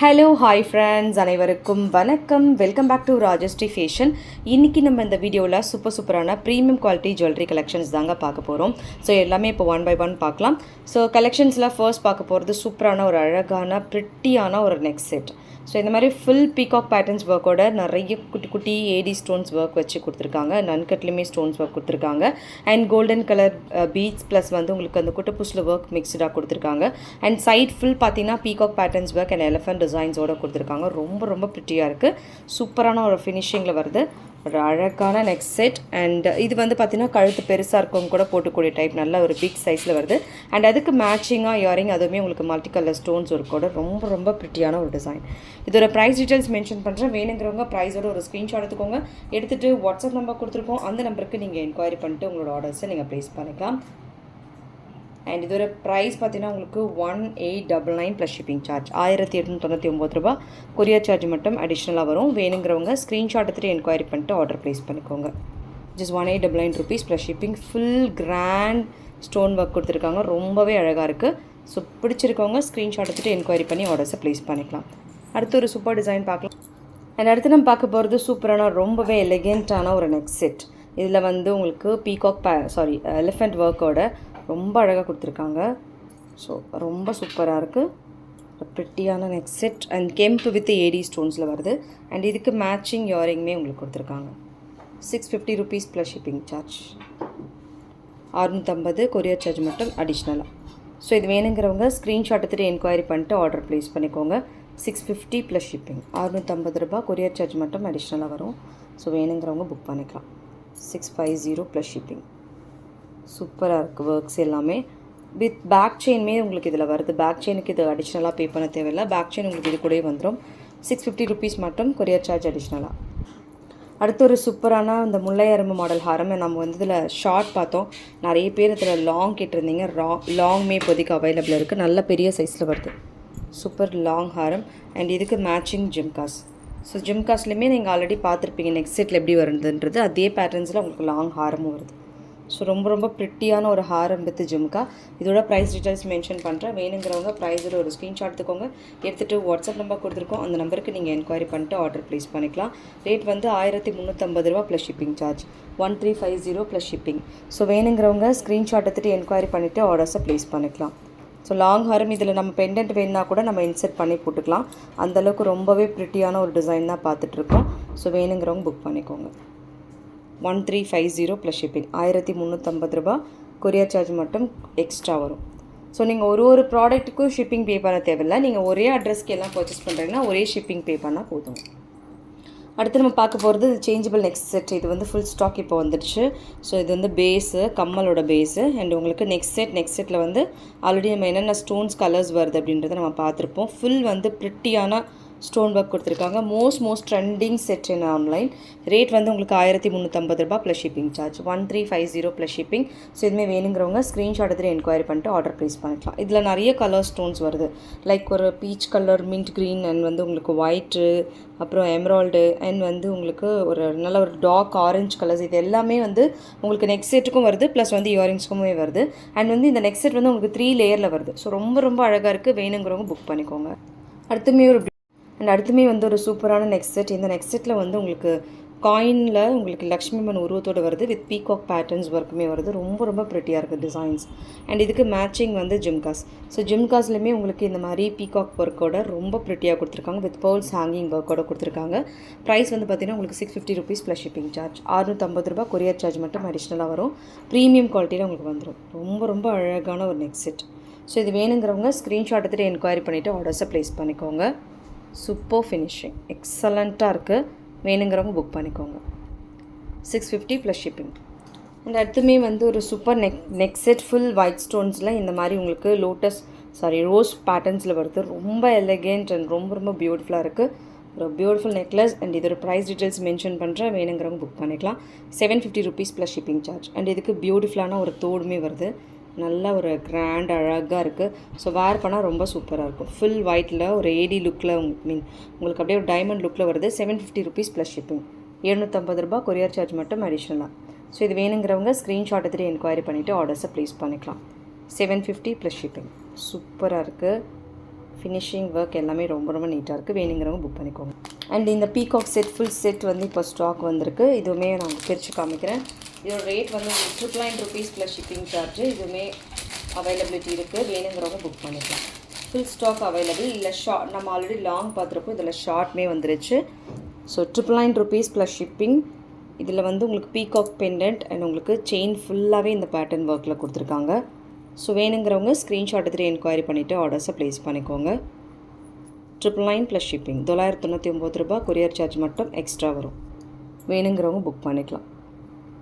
Hello hi friends அனைவருக்கும் வணக்கம். Welcome back to Rajashree fashion இன்றைக்கி நம்ம இந்த வீடியோவில் சூப்பர் சூப்பரான ப்ரீமியம் குவாலிட்டி ஜுவல்லரி கலெக்ஷன்ஸ் தாங்க பார்க்க போகிறோம் ஸோ எல்லாமே இப்போ ஒன் பை ஒன் பார்க்கலாம். ஸோ கலெக்ஷன்ஸில் ஃபர்ஸ்ட் பார்க்க போகிறது சூப்பரான ஒரு அழகான ப்ரிட்டியான ஒரு நெக் செட் ஸோ இந்த மாதிரி ஃபுல் பீகாக் பேட்டர்ன்ஸ் ஒர்க்கோட நிறைய குட்டி குட்டி ஏடி ஸ்டோன்ஸ் ஒர்க் வச்சு கொடுத்துருக்காங்க. நன்கட்லையுமே ஸ்டோன்ஸ் ஒர்க் கொடுத்துருக்காங்க. And golden colour beads uh, plus வந்து உங்களுக்கு அந்த குட்டப்பூசில் ஒர்க் மிக்ஸ்டாக கொடுத்துருக்காங்க. அண்ட் சைட் ஃபுல் பார்த்தீங்கன்னா peacock patterns work and elephant டிசைன்ஸோடு கொடுத்துருக்காங்க. ரொம்ப ரொம்ப ப்ரிட்டியாக இருக்குது சூப்பரான ஒரு ஃபினிஷிங்கில் வருது. ஒரு அழகான நெக்ஸ்ட் செட் அண்ட் இது வந்து பார்த்திங்கன்னா கழுத்து பெருசாக இருக்கவங்க கூட போட்டுக்கூடிய டைப் நல்ல ஒரு பிக் சைஸில் வருது. அண்ட் அதுக்கு மேட்சிங்காக இயரிங் அதுவுமே உங்களுக்கு மல்டி கலர் ஸ்டோன்ஸ் இருக்கோட ரொம்ப ரொம்ப ப்ரிட்டியான ஒரு டிசைன் இதோட ப்ரைஸ் டீட்டெயில்ஸ் மென்ஷன் பண்ணுறேன் வேணுங்கிறவங்க ப்ரைஸோட ஒரு ஸ்க்ரீன்ஷாட் எடுத்துக்கோங்க. எடுத்துகிட்டு வாட்ஸ்அப் நம்பர் கொடுத்துருக்கோம். அந்த நம்பருக்கு நீங்கள் என்கொயரி பண்ணிட்டு உங்களோட ஆர்டர்ஸை நீங்கள் ப்ளேஸ் பண்ணிக்கலாம். அண்ட் இதோட ப்ரைஸ் பார்த்தீங்கன்னா உங்களுக்கு one eight double nine plus shipping charge ஆயிரத்தி எட்நூற்றி தொண்ணூற்றி ஒம்பது ரூபா. கொரியர் சார்ஜ் மட்டும் அடிஷ்னலாக வரும். வேணுங்கிறவங்க ஸ்க்ரீன்ஷாட் எடுத்துகிட்டு என்கொயரி பண்ணிட்டு ஆர்டர் ப்ளேஸ் பண்ணிக்கோங்க. Just one eight double nine rupees plus shipping full grand stone work கொடுத்துருக்காங்க. ரொம்பவே அழகாக இருக்குது ஸோ பிடிச்சிருக்கவங்க ஸ்க்ரீன்ஷாட் எடுத்துகிட்டு என்கொயரி பண்ணி ஆர்டர்ஸை ப்ளேஸ் பண்ணிக்கலாம். அடுத்து ஒரு சூப்பர் டிசைன் பார்க்கலாம். அண்ட் அடுத்து நம்ம பார்க்க போகிறது சூப்பரான ரொம்பவே எலிகெண்ட்டான ஒரு நெக் செட் இதில் வந்து உங்களுக்கு பீகாக் பே சாரி எலிஃபெண்ட் ஒர்க்கோட ரொம்ப அழகாக கொடுத்துருக்காங்க. ஸோ ரொம்ப சூப்பராக இருக்குது ப்ரிட்டியான நெக் செட் அண்ட் கெம்பு வித் ஏடி ஸ்டோன்ஸில் வருது. அண்ட் இதுக்கு மேட்சிங் இயரிங்குமே உங்களுக்கு கொடுத்துருக்காங்க. Six fifty rupees plus shipping charge அறுநூற்றம்பது courier charge மட்டும் அடிஷ்னலாக ஸோ இது வேணுங்கிறவங்க ஸ்க்ரீன்ஷாட் எடுத்துகிட்டு என்கொயரி பண்ணிட்டு ஆர்டர் ப்ளேஸ் பண்ணிக்கோங்க. சிக்ஸ் ஃபிஃப்டி ப்ளஸ் ஷிப்பிங் அறுநூற்றம்பது ரூபா கொரியர் சார்ஜ் மட்டும் அடிஷ்னலாக வரும். ஸோ வேணுங்கிறவங்க புக் பண்ணிக்கலாம். Six five zero plus shipping சூப்பராக இருக்குது ஒர்க்ஸ் எல்லாமே. வித் பேக் செயின்மே உங்களுக்கு இதில் வருது. பேக் செயினுக்கு இது அடிஷ்னலாக பே பண்ண தேவையில்லை. பேக் செயின் உங்களுக்கு இது கூடயே வந்துடும் சிக்ஸ் ஃபிஃப்டி ருபீஸ் மட்டும் கொரியர் சார்ஜ் அடிஷ்னலாக அடுத்து ஒரு சூப்பரான இந்த முல்லை அரும்பு மாடல் ஹாரம். நம்ம வந்து இதில் ஷார்ட் பார்த்தோம். நிறைய பேர் இதில் லாங் கேட்டிருந்தீங்க. ரா லாங்குமே இப்போதைக்கு அவைலபிள் இருக்குது நல்ல பெரிய சைஸில் வருது. சூப்பர் லாங் ஹாரம். அண்ட் இதுக்கு மேட்சிங் ஜிம்காஸ் ஸோ ஜிம்காஸ்லேயுமே நீங்கள் ஆல்ரெடி பார்த்துருப்பீங்க. நெக்ஸ்ட் செட்டில் எப்படி வருதுன்றது. அதே பேட்டர்ன்ஸில் உங்களுக்கு லாங் ஹாரமும் வருது. ஸோ ரொம்ப ரொம்ப ப்ரிட்டியான ஒரு ஹாரம் வித் ஜிம்கா. இதோட ப்ரைஸ் டீட்டெயில்ஸ் மென்ஷன் பண்ணுறேன் வேணுங்கிறவங்க ப்ரைஸில் ஒரு ஸ்க்ரீன்ஷாட் எடுத்துக்கோங்க. எடுத்துகிட்டு வாட்ஸ்அப் நம்பர் கொடுத்துருக்கோம். அந்த நம்பருக்கு நீங்கள் என்கொயரி பண்ணிட்டு ஆர்டர் ப்ளேஸ் பண்ணிக்கலாம். ரேட் வந்து ஆயிரத்தி முந்நூற்றம்பது ரூபா plus shipping charge one three five zero plus shipping so வேணுங்கிறவங்க ஸ்க்ரீன்ஷாட் எடுத்துகிட்டு என்கொயரி பண்ணிவிட்டு ஆர்டர்ஸை ப்ளேஸ் பண்ணிக்கலாம். ஸோ லாங் ஹாரம் இதில் நம்ம பெண்டன்ட் வேணுன்னா கூட நம்ம இன்செர்ட் பண்ணி போட்டுக்கலாம். அந்தளவுக்கு ரொம்பவே ப்ரிட்டியான ஒரு டிசைன் தான் பார்த்துட்ருக்கோம் ஸோ வேணுங்கிறவங்க புக் பண்ணிக்கோங்க. One three five zero plus shipping ஆயிரத்தி முந்நூற்றம்பது ரூபா கொரியர் சார்ஜ் மட்டும் எக்ஸ்ட்ரா வரும். ஸோ நீங்கள் ஒரு ஒரு ப்ராடக்ட்டுக்கும் ஷிப்பிங் பே பண்ண தேவையில்லை. நீங்கள் ஒரே அட்ரஸ்க்கு எல்லாம் பர்ச்சேஸ் பண்ணுறீங்கன்னா ஒரே ஷிப்பிங் பே பண்ணால் போதும். அடுத்து நம்ம பார்க்க போகிறது சேஞ்சபிள் நெக்ஸ்ட் செட் இது வந்து ஃபுல் ஸ்டாக் இப்போ வந்துடுச்சு. ஸோ இது வந்து பேஸு கம்மலோட பேஸு அண்ட் உங்களுக்கு நெக்ஸ்ட் செட் நெக்ஸ்ட் செட்டில் வந்து ஆல்ரெடி நம்ம என்னென்ன ஸ்டோன்ஸ் கலர்ஸ் வருது அப்படின்றத நம்ம பார்த்துருப்போம். ஃபுல் வந்து ப்ரிட்டியான ஸ்டோன் ஒர்க் கொடுத்துருக்காங்க. Most most trending set in online rate வந்து உங்களுக்கு ஆயிரத்தி முந்நூற்றம்பது ரூபா plus shipping charge one three five zero plus shipping so இதுமாதிரி வேணுங்கிறவங்க ஸ்க்ரீன்ஷாட் எடுத்து என்கொயரி பண்ணிட்டு ஆர்டர் ப்ளேஸ் பண்ணிக்கலாம். இதில் நிறைய கலர் ஸ்டோன்ஸ் வருது. லைக் ஒரு peach colour mint green and வந்து உங்களுக்கு ஒயிட்டு அப்புறம் எம்ராய்டு அண்ட் வந்து உங்களுக்கு ஒரு நல்ல ஒரு டார்க் ஆரஞ்ச் கலர்ஸ் இது எல்லாமே வந்து உங்களுக்கு நெக்ஸ்ட் செட்டுக்கும் வருது ப்ளஸ் வந்து இயரிங்ஸ்க்குமே வருது. அண்ட் வந்து இந்த நெக்ஸ்ட் செட் வந்து உங்களுக்கு த்ரீ லேயரில் வருது. ஸோ ரொம்ப ரொம்ப அழகாக இருக்குது வேணுங்கிறவங்க புக் பண்ணிக்கோங்க. அடுத்துமே ஒரு அண்ட் அடுத்துமே வந்து ஒரு சூப்பரான நெக்ஸ்ட் செட் இந்த நெக்ஸ்ட் செட்டில் வந்து உங்களுக்கு காயினில் உங்களுக்கு லக்ஷ்மி மன் உருவத்தோடு வருது. வித் பீகாக் பேட்டர்ன்ஸ் ஒர்க்குமே வருது. ரொம்ப ரொம்ப ப்ரிட்டியாக இருக்குது டிசைன்ஸ் அண்ட் இதுக்கு மேட்சிங் வந்து ஜிம்காஸ் ஸோ ஜிம்காஸ்லையுமே உங்களுக்கு இந்த மாதிரி பீகாக் ஒர்க்கோட ரொம்ப ப்ரிட்டியாக கொடுத்துருக்காங்க. வித் பேர்ல்ஸ் ஹேங்கிங் ஒர்க்கோட கொடுத்துருக்காங்க. ப்ரைஸ் வந்து பார்த்தீங்கன்னா உங்களுக்கு six fifty rupees plus shipping charge அறுநூற்றம்பது ரூபா கொரியர் சார்ஜ் மட்டும் அடிஷ்னலாக வரும். ப்ரீமியம் குவாலிட்டியில் உங்களுக்கு வந்துடும் ரொம்ப ரொம்ப அழகான ஒரு நெக்ஸ்ட் செட் ஸோ இது வேணுங்கிறவங்க ஸ்க்ரீன்ஷாட் எடுத்துகிட்டு என்கொயரி பண்ணிவிட்டு ஆர்டர்ஸை ப்ளேஸ் பண்ணிக்கோங்க. சூப்பர் ஃபினிஷிங் எக்ஸலண்ட்டாக இருக்குது வேணுங்கிறவங்க புக் பண்ணிக்கோங்க. Six fifty plus shipping and அடுத்துமே வந்து ஒரு super neck neck set full white ஸ்டோன்ஸில் இந்த மாதிரி உங்களுக்கு லோட்டஸ் சாரி ரோஸ் பேட்டர்ன்ஸில் வருது. ரொம்ப எலகெண்ட் அண்ட் ரொம்ப ரொம்ப பியூட்டிஃபுல்லாக இருக்குது ஒரு பியூட்டிஃபுல் நெக்லஸ் அண்ட் இதோட ப்ரைஸ் டீட்டெயில்ஸ் மென்ஷன் பண்ணுற வேணுங்கிறவங்க புக் பண்ணிக்கலாம். Seven fifty rupees plus shipping charge and இதுக்கு பியூட்டிஃபுல்லான ஒரு தோடுமே வருது. நல்ல ஒரு கிராண்ட் அழகாக இருக்குது ஸோ வேர் பண்ணால் ரொம்ப சூப்பராக இருக்கும். ஃபுல் ஒயிட்டில் ஒரு ஏடி லுக்கில் உங்களுக்கு மீன் உங்களுக்கு அப்படியே ஒரு டைமண்ட் லுக்கில் வருது. Seven fifty rupees plus shipping எழுநூற்றம்பது ரூபா கொரியர் சார்ஜ் மட்டும் அடிஷ்னலாக ஸோ இது வேணுங்கிறவங்க ஸ்க்ரீன்ஷாட் எடுத்துகிட்டு என்கொயரி பண்ணிவிட்டு ஆர்டர்ஸை ப்ளேஸ் பண்ணிக்கலாம். செவன் ஃபிஃப்டி ப்ளஸ் ஷிப்பிங் சூப்பராக இருக்குது ஃபினிஷிங் ஒர்க் எல்லாமே ரொம்ப ரொம்ப நீட்டாக இருக்குது வேணுங்கிறவங்க புக் பண்ணிக்கோங்க. அண்ட் இந்த பீகாக் செட் ஃபுல் செட் வந்து இப்போ ஸ்டாக் வந்திருக்கு. இதுவுமே நான் பிரித்து காமிக்கிறேன். இதோட ரேட் வந்து triple nine rupees plus shipping charge இதுவுமே அவைலபிலிட்டி இருக்குது வேணுங்கிறவங்க புக் பண்ணிக்கலாம். ஃபுல் ஸ்டாக் அவைலபிள் இல்லை ஷார்ட் நம்ம ஆல்ரெடி லாங் பார்த்துருப்போம். இதில் ஷார்ட்மே வந்துருச்சு. So triple nine rupees plus shipping இதில் வந்து உங்களுக்கு பீகாக் பெண்டன்ட் அண்ட் உங்களுக்கு செயின் ஃபுல்லாகவே இந்த பேட்டர்ன் ஒர்க்கில் கொடுத்துருக்காங்க. ஸோ வேணுங்கிறவங்க ஸ்க்ரீன்ஷாட் எடுத்துகிட்டு என்கொயரி பண்ணிவிட்டு ஆர்டர்ஸை ப்ளேஸ் பண்ணிக்கோங்க. ட்ரிபிள் நைன் ப்ளஸ் ஷிப்பிங் தொள்ளாயிரத்தி தொண்ணூற்றி ஒம்பது ரூபா கொரியர் சார்ஜ் மட்டும் எக்ஸ்ட்ரா வரும். வேணுங்கிறவங்க புக் பண்ணிக்கலாம்.